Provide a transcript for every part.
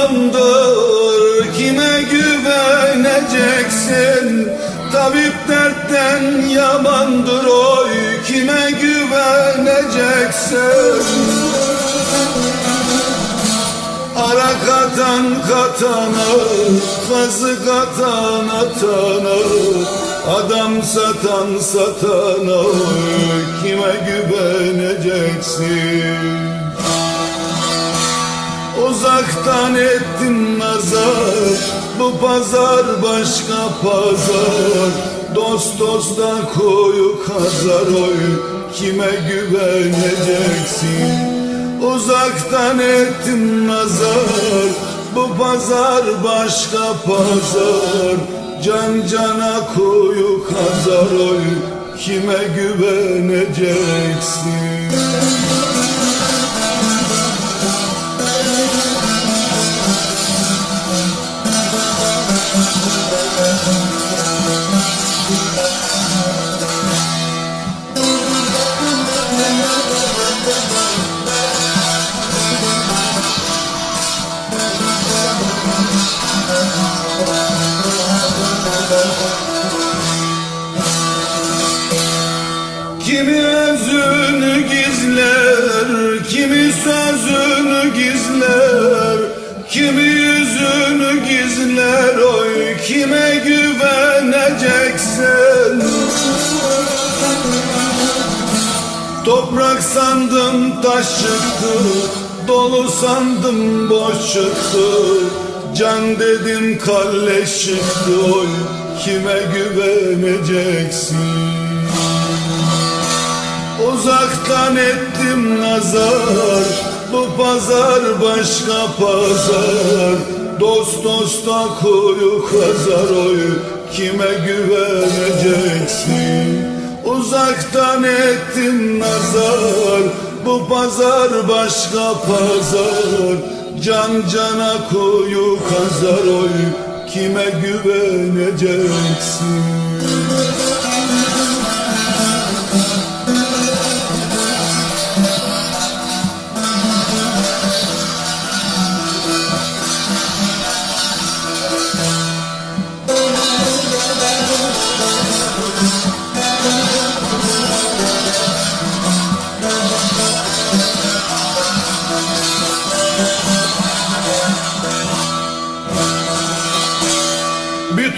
yalandır Kime güveneceksin? Tabip dertten yamandır oy Kime güveneceksin? Ara katan katanı Kazı katan atanı Adam satan satana Kime güveneceksin? Uzaktan ettin nazar. Bu pazar başka pazar. Dost dosta koyu kazar. Oy Kime güveneceksin? Uzaktan ettin nazar. Bu pazar başka pazar. Can cana koyu kazar. Oy Kime güveneceksin Kimi özünü gizler, kimi sözünü gizler, kimi yüzünü gizler, oy kime güveneceksin? Toprak sandım taş çıktı, dolu sandım boş çıktı, can dedim kalleş çıktı, oy kime güveneceksin? Uzaktan ettim nazar. Bu pazar başka pazar. Dost dosta koyu kazar. Oy Kime güveneceksin? Uzaktan ettim nazar. Bu pazar başka pazar. Can cana koyu kazar. Oy Kime güveneceksin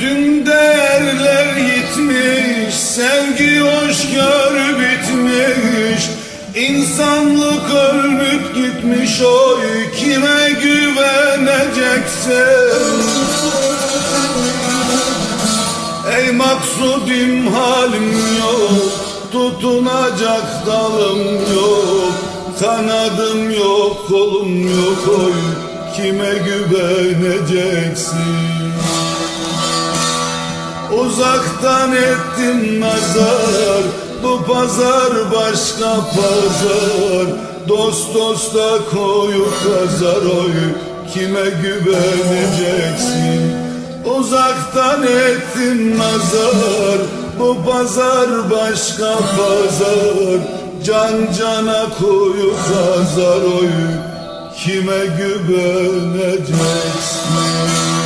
Bütün değerler gitmiş, sevgi hoşgörü bitmiş, insanlık ölmüp gitmiş oy kime güveneceksin? Ey maksudim halim yok, tutunacak dalım yok, kanadım yok, kolum yok oy kime güveneceksin? Uzaktan ettim nazar Bu pazar başka pazar. Dost dosta koyu kazar oy Kime güveneceksin? Uzaktan ettim nazar Bu pazar başka pazar. Can cana koyu kazar oy Kime güveneceksin